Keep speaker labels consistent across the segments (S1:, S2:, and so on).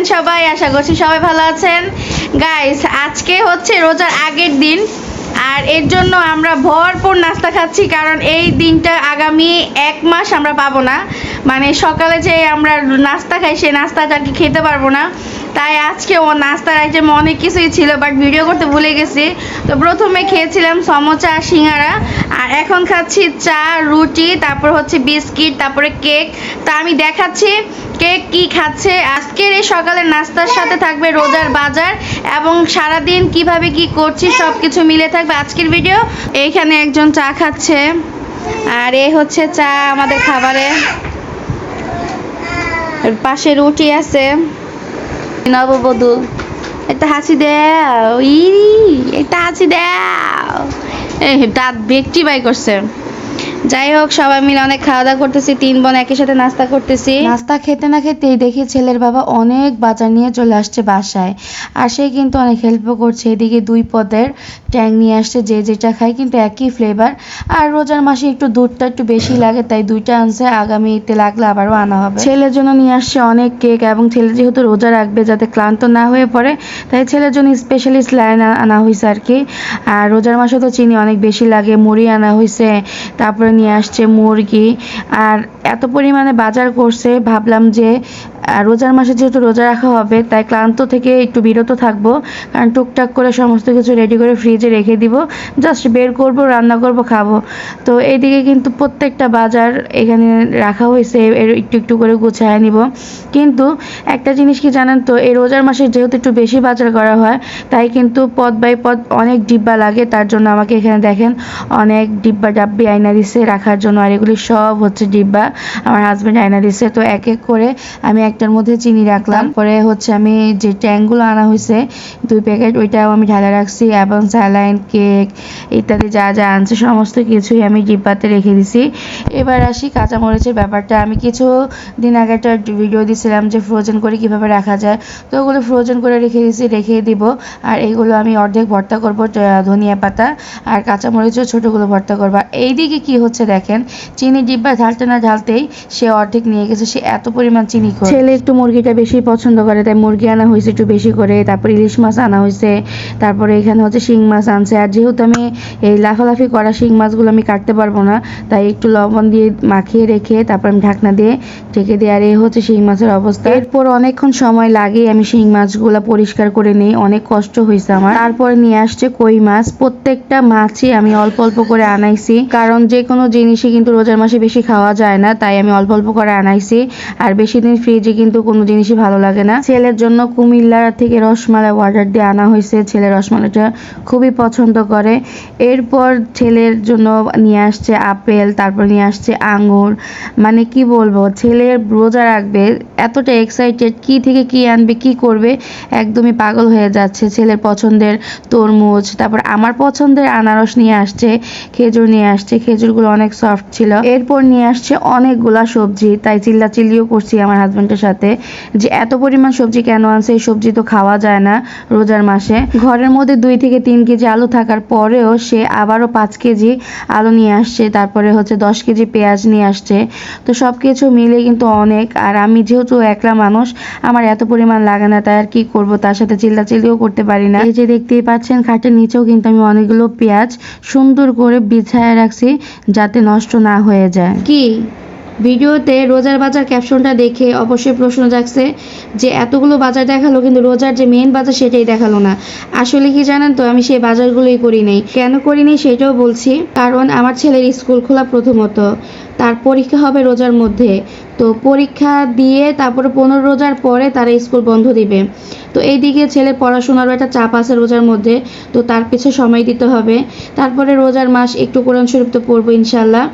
S1: আছেন সবাই? আশা করছি সবাই ভালো আছেন। গাইস আজকে হচ্ছে রোজার আগের দিন, আর এর জন্য আমরা ভরপুর নাস্তা খাচ্ছি, কারণ এই দিনটা আগামী এক মাস আমরা পাবো না। মানে সকালে যে আমরা নাস্তা খাই, সেই নাস্তাটা কি খেতে পারব না। তাই আজকে ও নাস্তার আইটেম অনেক কিছুই ছিল বাট ভিডিও করতে ভুলে গেছি। তো প্রথমে খেয়েছিলাম সমোচা আর সিঙ্গারা, আর এখন খাচ্ছি চা, রুটি, তারপর হচ্ছে বিস্কিট, তারপরে কেক। তা আমি দেখাচ্ছি কেক কি খাচ্ছে। আজকের এই সকালের নাস্তার সাথে থাকবে রোজার বাজার এবং সারাদিন কীভাবে কি করছি সব কিছু মিলে থাকবে আজকের ভিডিও এইখানে একজন চা খাচ্ছে, আর এ হচ্ছে চা আমাদের খাবারে। পাশে রুটি আছে। নববধূ। একটা হাসি দাও ই একটা হাসি দাও। এই দাঁত ব্যক্তি বাই করছে। যাই হোক, সবাই মিলে অনেক খাওয়া দাওয়া করতেছি, তিন বোন একই সাথে নাস্তা করতেছি।
S2: নাস্তা খেতে না খেতেই দেখি ছেলের বাবা অনেক বাজার নিয়ে চলে আসছে বাসায়। আর সে কিন্তু অনেক হেল্পও করছে, এদিকে দুই পদের ট্যাং নিয়ে আসছে, যে যেটা খায় কিন্তু একই ফ্লেভার আর রোজার মাসে একটু দুধটা একটু বেশি লাগে, তাই দুইটা আনছে, আগামীতে লাগলে আবারও আনা হবে। ছেলের জন্য নিয়ে আসছে অনেক কেক এবং ছেলে যেহেতু রোজা রাখবে যাতে ক্লান্ত না হয়ে পড়ে, তাই ছেলের জন্য স্পেশালি স্লাইন আনা হয়েছে আর কি। আর রোজার মাসে তো চিনি অনেক বেশি লাগে, মুড়ি আনা হয়েছে তারপরে নিয়ে আসছে মুরগি। আর এত পরিমাণে বাজার করছে ভাবলাম যে আহ, রোজার মাসে যেহেতু রোজা রাখা হবে তাই ক্লান্ত থেকে একটু বিরত থাকব। কারণ টুকটাক করে সমস্ত কিছু রেডি করে ফ্রিজে রেখে দিব। জাস্ট বের করব রান্না করব খাব। তো এইদিকে কিন্তু প্রত্যেকটা বাজার এখানে রাখা হয়েছে এর একটু একটু করে গুছায় নিব। কিন্তু একটা জিনিস কি জানেন তো এই রোজার মাসে যেহেতু একটু বেশি বাজার করা হয় তাই কিন্তু পদ বাই পদ অনেক ডিব্বা লাগে। তার জন্য আমাকে এখানে দেখেন অনেক ডিব্বা ডাব্বি আয়না দিছে রাখার জন্য। আর এগুলি সব হচ্ছে ডিব্বা। আমার হাজব্যান্ড আয়না দিছে। তো এক এক করে আমি একটার মধ্যে চিনি রাখলাম। পরে হচ্ছে আমি যে ট্যাঙ্কগুলো আনা হয়েছে দুই প্যাকেট ওইটাও আমি ঢালা রাখছি। এবং স্যালাইন কেক ইত্যাদি যা যা আনছে সমস্ত কিছুই আমি ডিব্বাতে রেখে দিছি। এবার আসি কাঁচামরিচের ব্যাপারটা। আমি কিছু দিন আগে একটা ভিডিও দিছিলাম যে ফ্রোজেন করে কীভাবে রাখা যায়। তো ওগুলো ফ্রোজেন করে রেখে দিছি রেখে দিব। আর এইগুলো আমি অর্ধেক ভর্তা করব ধনিয়া পাতা আর কাঁচামরিচও ছোটোগুলো ভর্তা করব। এইদিকে কি হচ্ছে দেখেন চিনি ডিব্বা ঢালতে না ঢালতেই সে অর্ধেক নিয়ে গেছে সে এত পরিমাণ চিনি করে ছেলে একটু মুরগিটা বেশি পছন্দ করে, তাই মুরগি আনা হয়েছে একটু বেশি করে, তারপর ইলিশ মাছ আনা হয়েছে, তারপরে এখানে হচ্ছে শিং মাছ আনছে, আর যেহেতু আমি এই লাফালাফি করা শিং মাছগুলো আমি কাটতে পারব না, তাই একটু লবণ দিয়ে মাখিয়ে রেখে তারপর আমি ঢাকনা দিয়ে ঢেকে দিয়ে আর এই হচ্ছে শিং মাছের অবস্থা। এরপর অনেকক্ষণ সময় লাগে আমি শিং মাছগুলো পরিষ্কার করে নিই, অনেক কষ্ট হয়েছে আমার। তারপরে নিয়ে আসছে কই মাছ, প্রত্যেকটা মাছই আমি অল্প অল্প করে আনাইছি, কারণ যে কোনো জিনিসই কিন্তু রোজার মাসে বেশি খাওয়া যায় না, তাই আমি অল্প অল্প করে আনাইছি, আর বেশি দিন ফ্রিজে কিন্তু কোনো জিনিসই ভালো লাগে না। ছেলের জন্য কুমিল্লা থেকে রসমালাই অর্ডার দিয়ে আনা হয়েছে। ছেলে রসমালাইটা খুবই পছন্দ করে। এরপর ছেলের জন্য নিয়ে আসছে আপেল, তারপর নিয়ে আসছে আঙুর। মানে কি বলব ছেলের রোজা রাখবে, এতটা এক্সাইটেড কি থেকে কি আনবে, কি করবে, একদমই পাগল হয়ে যাচ্ছে। ছেলের পছন্দের তরমুজ, তারপর আমার পছন্দের আনারস নিয়ে আসছে, খেজুর নিয়ে আসছে। খেজুরগুলো অনেক সফট ছিল। এরপর নিয়ে আসছে অনেকগুলা সবজি, তাই চিল্লা চিল্লিও করছি আমার হাজবেন্ডের সাথে যে এত পরিমাণ সবজি কেন আনছে, এই সবজি তো খাওয়া যায় না রোজার মাসে। ঘরের মধ্যে দুই থেকে তিন কেজি আলু থাকার পরেও সে আবারও পাঁচ কেজি আলু নিয়ে আসছে, তারপরে হচ্ছে দশ কেজি পেঁয়াজ নিয়ে আসছে। তো সব কিছু মিলে কিন্তু অনেক, আর আমি যেহেতু একলা মানুষ, আমার এত পরিমাণ লাগে না, তাই আর কি করব? তার সাথে চিল্লা চিল্লিও করতে পারি না। এই যে দেখতেই পাচ্ছেন, খাটের নিচেও কিন্তু আমি অনেকগুলো পেঁয়াজ সুন্দর করে বিছায় রাখছি যাতে নষ্ট না হয়ে যায়। কি? ভিডিওতে রোজার বাজার ক্যাপশনটা দেখে অবশ্যই প্রশ্ন জাগছে যে এতগুলো বাজার দেখাল, কিন্তু রোজার যে মেন বাজার সেটাই দেখাল না। আসলে কি জানেন তো, আমি সেই বাজারগুলোই করি নাই। কেন করিনি সেটাও বলছি, কারণ আমার ছেলের স্কুল খোলা প্রথমত। তার পরীক্ষা হবে রোজার মধ্যে। তো পরীক্ষা দিয়ে তারপরে পনেরো রোজার পরে তারা স্কুল বন্ধ দিবে। তো এইদিকে ছেলের পড়াশোনারও একটা চাপ আছে রোজার মধ্যে। তো তার পিছনে সময় দিতে হবে। তারপরে রোজার মাস একটু কোরআন শরীফ তো পড়ব ইনশাল্লাহ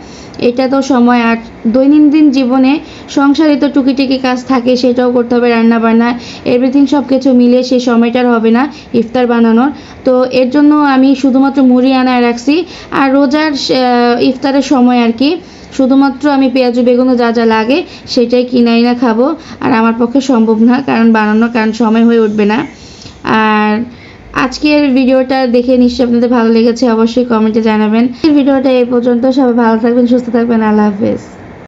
S2: এটা তো সময় আর দৈনন্দিন জীবনে সংসারিত টুকিটাকি কাজ থাকে সেটাও করতে হবে রান্না বান্না এভরিথিং সব কিছু মিলে সেই সময়টার হবে না ইফতার বানানোর। তো এর জন্য আমি শুধুমাত্র মুড়ি আনায় রাখছি। আর রোজার ইফতারের সময় আর কি শুধুমাত্র আমি পেঁয়াজু বেগুনও যা যা লাগে সেটাই কিনাই না খাব, আর আমার পক্ষে সম্ভব না, কারণ বানানো কারণ সময় হয়ে উঠবে না। আর আজকের ভিডিওটা দেখে নিশ্চয়ই আপনাদের ভালো লেগেছে, অবশ্যই কমেন্টে জানাবেন। ভিডিওটা এই পর্যন্ত, সবাই ভালো থাকবেন, সুস্থ থাকবেন, আল্লাহ হাফেজ।